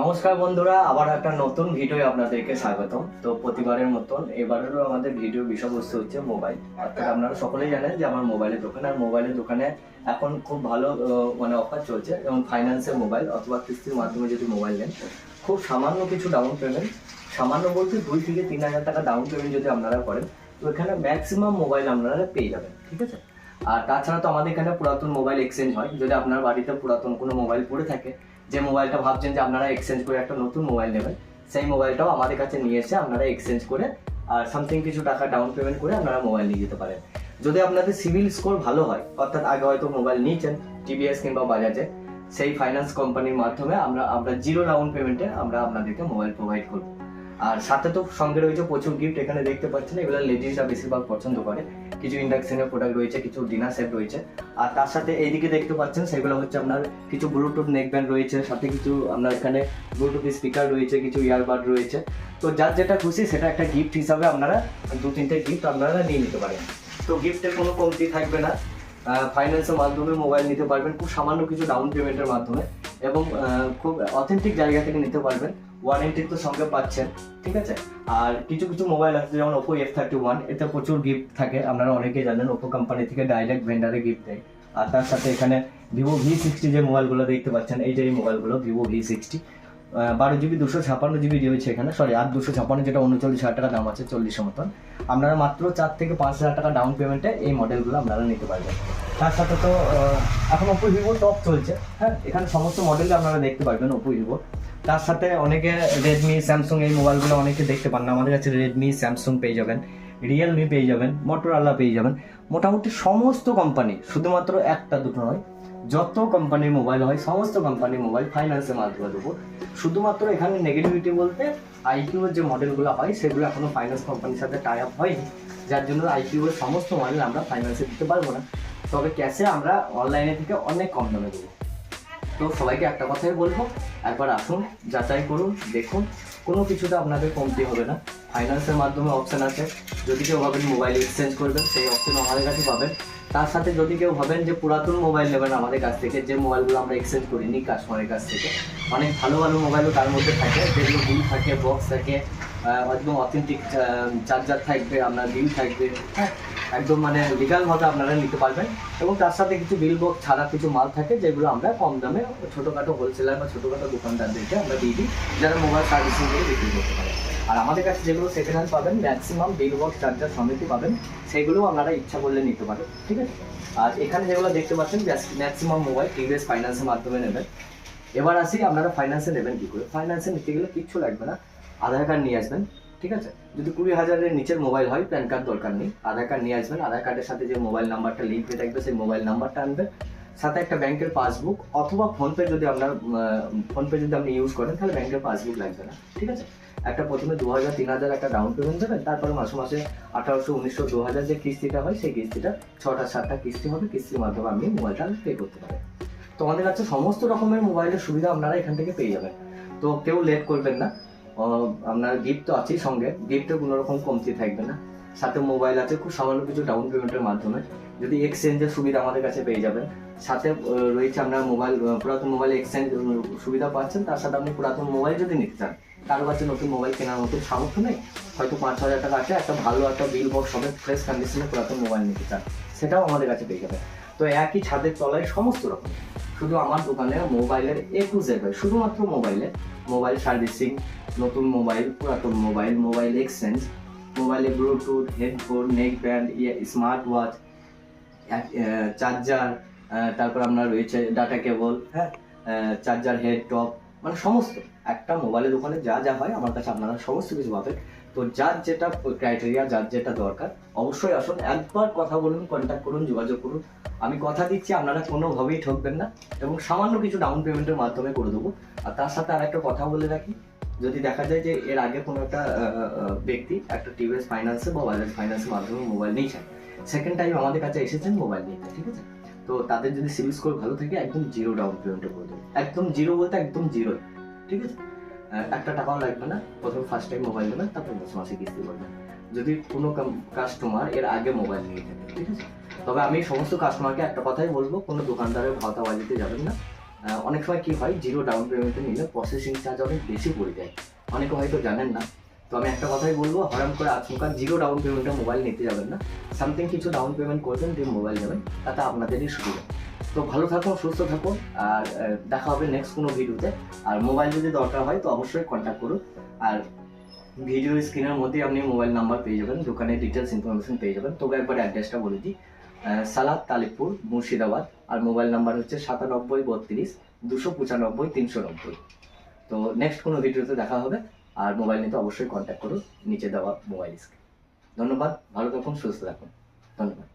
নমস্কার বন্ধুরা, আবার একটা নতুন ভিডিও আপনাদেরকে স্বাগতম। তো প্রতিবারের মতন এবারেরও আমাদের ভিডিও বিষয়বস্তু হচ্ছে মোবাইল। অর্থাৎ আপনারা সকলেই জানেন যে আমার মোবাইলের দোকান, আর মোবাইলের দোকানে এখন খুব ভালো মানে অফার চলছে এবং ফাইন্যান্সের মোবাইল অথবা কিস্তির মাধ্যমে যদি মোবাইল নেন, খুব সামান্য কিছু ডাউন পেমেন্ট সামান্য বলতে দুই থেকে তিন হাজার টাকা ডাউন পেমেন্ট যদি আপনারা করেন, তো এখানে ম্যাক্সিমাম মোবাইল আপনারা পেয়ে যাবেন, ঠিক আছে? আর তাছাড়া তো আমাদের এখানে পুরাতন মোবাইল এক্সচেঞ্জ হয়। যদি আপনার বাড়িতে পুরাতন কোনো মোবাইল পড়ে থাকে যে মোবাইলটা ভাবছেন যে আপনারা এক্সচেঞ্জ করে একটা নতুন মোবাইল নেবেন, সেই মোবাইলটাও আমাদের কাছে নিয়ে এসে আপনারা এক্সচেঞ্জ করে আর সামথিং কিছু টাকা ডাউন পেমেন্ট করে আপনারা মোবাইল নিয়ে যেতে পারেন। যদি আপনাদের সিভিল স্কোর ভালো হয়, অর্থাৎ আগে হয়তো মোবাইল নিয়েছেন টিভিএস কিংবা বাজাজে সেই ফাইন্যান্স কোম্পানির মাধ্যমে আমরা আমরা জিরো ডাউন পেমেন্টে আমরা আপনাদেরকে মোবাইল প্রোভাইড করব। আর সাথে তো সঙ্গে রয়েছে প্রচুর গিফট এখানে দেখতে পাচ্ছেন, এগুলো লেডিসরা বেশিরভাগ পছন্দ করে। কিছু ইন্ডাকশনের প্রোডাক্ট রয়েছে, কিছু ডিনার সেট রয়েছে। আর তার সাথে এইদিকে দেখতে পাচ্ছেন, সেগুলো হচ্ছে আপনার কিছু ব্লুটুথ নেক ব্যান্ড রয়েছে, সাথে কিছু আপনার এখানে ব্লুটুথ স্পিকার রয়েছে, কিছু ইয়ারবাড রয়েছে। তো যার যেটা খুশি, সেটা একটা গিফট হিসাবে আপনারা দু তিনটে গিফট আপনারা নিয়ে নিতে পারেন। তো গিফটের কোনো কমতি থাকবে না। ফাইন্যান্সের মাধ্যমে মোবাইল নিতে পারবেন, খুব সামান্য কিছু ডাউন পেমেন্টের মাধ্যমে। এবং খুব অথেন্টিক জায়গা থেকে নিতে পারবেন। ওয়ারেন্টি তো সঙ্গে পাচ্ছেন, ঠিক আছে? আর কিছু কিছু মোবাইল আছে, যেমন ওপো এফ থার্টি ওয়ান এতে প্রচুর গিফট থাকে। আপনারা অনেকেই জানেন ওপো কোম্পানি থেকে ডাইরেক্ট ভেন্ডারে গিফট দেয়। আর তার সাথে এখানে ভিভো ভি সিক্সটি যে মোবাইলগুলো দেখতে পাচ্ছেন, এই যে এই মোবাইলগুলো ভিভো ভি সিক্সটি বারো জিবি দুশো ছাপান্ন জিবি রয়েছে এখানে। সরি আর দুশো ছাপান্ন যেটা উনচল্লিশ হাজার টাকা দাম আছে, চল্লিশের মতন। আপনারা মাত্র চার থেকে পাঁচ হাজার টাকা ডাউন পেমেন্টে এই মডেলগুলো আপনারা নিতে পারবেন। তার সাথে তো এখন ওপো ভিভো টপ চলছে। হ্যাঁ এখানে সমস্ত মডেলই আপনারা দেখতে পারবেন ওপো ভিভো তার সাথে অনেকে রেডমি স্যামসুং এই মোবাইলগুলো অনেকে দেখতে পান না। আমাদের কাছে রেডমি স্যামসুং পেয়ে যাবেন রিয়েলমি পেয়ে যাবেন মোটরোলা পেয়ে যাবেন। মোটামুটি সমস্ত কোম্পানি শুধুমাত্র একটা দুটো নয়, যত কোম্পানির মোবাইল হয়, সমস্ত কোম্পানির মোবাইল ফাইন্যান্সের মাধ্যমে দেবো। শুধুমাত্র এখানে নেগেটিভিটি বলতে আইকিউর যে মডেলগুলো হয়, সেগুলো এখনও ফাইন্যান্স কোম্পানির সাথে টাই আপ হয়নি। যার জন্য আইকিউর সমস্ত মডেল আমরা ফাইন্যান্সে দিতে পারব না। তবে ক্যাশে আমরা অনলাইনে থেকে অনেক কম দামে দেবো। তো সবাইকে একটা কথাই বলব, একবার আসুন, যাচাই করুন, দেখুন, কোনো কিছুতে আপনাদের কমতি হবে না। ফাইন্যান্সের মাধ্যমে অপশান আছে। যদি কেউ ভাবেন মোবাইল এক্সচেঞ্জ করবেন, সেই অপশন আমাদের কাছে পাবেন। তার সাথে যদি কেউ ভাবেন যে পুরাতন মোবাইল নেবেন আমাদের কাছ থেকে, যে মোবাইলগুলো আমরা এক্সচেঞ্জ করিনি কাস্টমারের কাছ থেকে, অনেক ভালো ভালো মোবাইলও তার মধ্যে থাকে। যেগুলো বিল থাকে বক্স থাকে একদম অথেন্টিক চার্জার থাকবে, আপনার বিল থাকবে। হ্যাঁ একদম মানে লিগালভাবে আপনারা নিতে পারবেন। এবং তার সাথে কিছু বিল বক্স ছাড়া কিছু মাল থাকে, যেগুলো আমরা কম দামে ছোটোখাটো হোলসেলার বা ছোটোখাটো দোকানদারদেরকে আমরা দিয়ে দিই, যারা মোবাইল সার্ভিসিং করে বিক্রি করতে পারে। আর আমাদের কাছে যেগুলো সেকেন্ড হ্যান্ড পাবেন ম্যাক্সিমাম বিল বক্স চার্জার সমিতি পাবেন সেইগুলো আপনারা ইচ্ছা করলে নিতে পারেন, ঠিক আছে? আর এখানে যেগুলো দেখতে পাচ্ছেন ম্যাক্সিমাম মোবাইল টিভিএস ফাইন্যান্সের মাধ্যমে নেবেন। এবার আসি, আপনারা ফাইন্যান্সে নেবেন কী করে? ফাইন্যান্সে নিতে গেলে কিচ্ছু লাগবে না। আধার কার্ড নিয়ে আসবেন। ঠিক আছে? যদি কুড়ি হাজারের নিচের মোবাইল হয় প্যান কার্ড দরকার নেই। আধার কার্ড নিয়ে আসবেন। আধার কার্ডের সাথে যে মোবাইল নাম্বারটা লিঙ্ক হয়ে থাকবে, সেই মোবাইল নাম্বারটা আনবেন। সাথে একটা ব্যাংকের পাসবুক অথবা ফোনপে যদি আপনার ফোনপে যদি আপনি ইউজ করেন, তাহলে ব্যাংকের পাসবুক লাগবে না। ঠিক আছে? একটা প্রথমে দু হাজার, তিন হাজার একটা ডাউন পেমেন্ট দেবেন। তারপরে মাসে মাসে আঠারোশো, উনিশশো, দু হাজার যে কিস্তিটা হয়, সেই কিস্তিটা ছটা, সাতটা কিস্তি হবে। কিস্তির মাধ্যমে আপনি মোবাইলটা পে করতে পারেন। তো আমাদের কাছে সমস্ত রকমের মোবাইলের সুবিধা আপনারা এখান থেকে পেয়ে যাবেন। তো কেউ লেট করবেন না। আপনার গিফট তো আছেই সঙ্গে। গিফটে কোনো রকম কমতি থাকবে না। সাথে মোবাইল আছে, খুব সামান্য কিছু ডাউন পেমেন্টের মাধ্যমে। যদি এক্সচেঞ্জের সুবিধা আমাদের কাছে পেয়ে যাবেন। সাথে রয়েছে আপনার মোবাইল পুরাতন মোবাইল এক্সচেঞ্জ সুবিধা পাচ্ছেন। তার সাথে আপনি পুরাতন মোবাইল যদি নিতে চান কারও কাছে নতুন মোবাইল কেনার মতো সামর্থ্য নেই। হয়তো পাঁচ হাজার টাকা আছে, একটা ভালো একটা বিল বক্স হবে ফ্রেশ কন্ডিশনে পুরাতন মোবাইল নিতে চান। সেটাও আমাদের কাছে পেয়ে যাবে তো একই ছাদের তলায় সমস্ত রকম। শুধু আমার দোকানে মোবাইলের এ টু হয়। শুধুমাত্র মোবাইলে মোবাইল সার্ভিসিং নতুন মোবাইল, পুরাতন মোবাইল মোবাইল এক্সচেঞ্জ, মোবাইলে bluetooth, headphone neck band smart watch charger তারপর আপনার রয়েছে ডাটা কেবল হ্যাঁ চার্জার, হেড, টপ মানে সমস্ত। একটা মোবাইলের দোকানে যা যা হয়, আমার কাছে আপনারা সমস্ত কিছু পাবেন। তো যার যেটা ক্রাইটেরিয়া যার যেটা দরকার, অবশ্যই আসুন, একবার কথা বলুন কন্ট্যাক্ট করুন, যোগাযোগ করুন। আমি কথা দিচ্ছি, আপনারা কোনোভাবেই ঠকবেন না, এবং সামান্য কিছু ডাউন পেমেন্টের মাধ্যমে করে দেবো। আর তার সাথে আর একটা কথা বলে রাখি যদি দেখা যায় যে এর আগে কোনো একটা ব্যক্তি একটা টিভিএস ফাইন্যান্সে বা বাজাজ ফাইন্যান্সের মাধ্যমে মোবাইল নিয়েছেন। সেকেন্ড টাইম আমাদের কাছে এসেছেন মোবাইল নিতে ঠিক আছে? তো তাদের যদি সিভিল স্কোর ভালো থাকে, একদম জিরো ডাউন পেমেন্টে করে দেবো। একদম জিরো বলতে একদম জিরো ঠিক আছে? একটা টাকাও লাগবে না, প্রথমে ফার্স্ট টাইম মোবাইল নেবেন, তারপর দশ মাসে কিস্তি করবেন। যদি কোনো কাস্টমার এর আগে মোবাইল নিয়ে থাকে, ঠিক আছে? তবে আমি সমস্ত কাস্টমারকে একটা কথাই বলব, কোনো দোকানদারের ভাওতাবাজিতে যাবেন না। অনেক সময় কি হয় জিরো ডাউন পেমেন্টে নিলে প্রসেসিং চার্জ অনেক বেশি পড়ে যায়। অনেকে হয়তো জানেন না। তো আমি একটা কথাই বলব হরাম করে আচমকা জিরো ডাউন পেমেন্টে মোবাইল নিতে যাবেন না। সামথিং কিছু ডাউন পেমেন্ট করবেন, দিয়ে মোবাইল নেবেন, তাতে আপনাদেরই সুবিধা। তো ভালো থাকুন সুস্থ থাকুন আর দেখা হবে নেক্সট কোনো ভিডিওতে আর মোবাইল যদি দরকার হয়, তো অবশ্যই কন্ট্যাক্ট করুন। আর ভিডিও স্ক্রিনের মধ্যেই আপনি মোবাইল নাম্বার পেয়ে যাবেন, দোকানের ডিটেলস ইনফরমেশন পেয়ে যাবেন। তবে একবার অ্যাড্রেসটা বলে দিই। সালাদ তালিপুর, মুর্শিদাবাদ, আর মোবাইল নাম্বার হচ্ছে সাতানব্বই, বত্রিশ, দুশো পঁচানব্বই, তিনশো নব্বই। তো নেক্সট কোনো ভিডিওতে দেখা হবে, আর মোবাইল নিতে অবশ্যই কন্ট্যাক্ট করুন, নিচে দেওয়া মোবাইল স্ক্রিন ধন্যবাদ, ভালো থাকুন, সুস্থ থাকুন। ধন্যবাদ।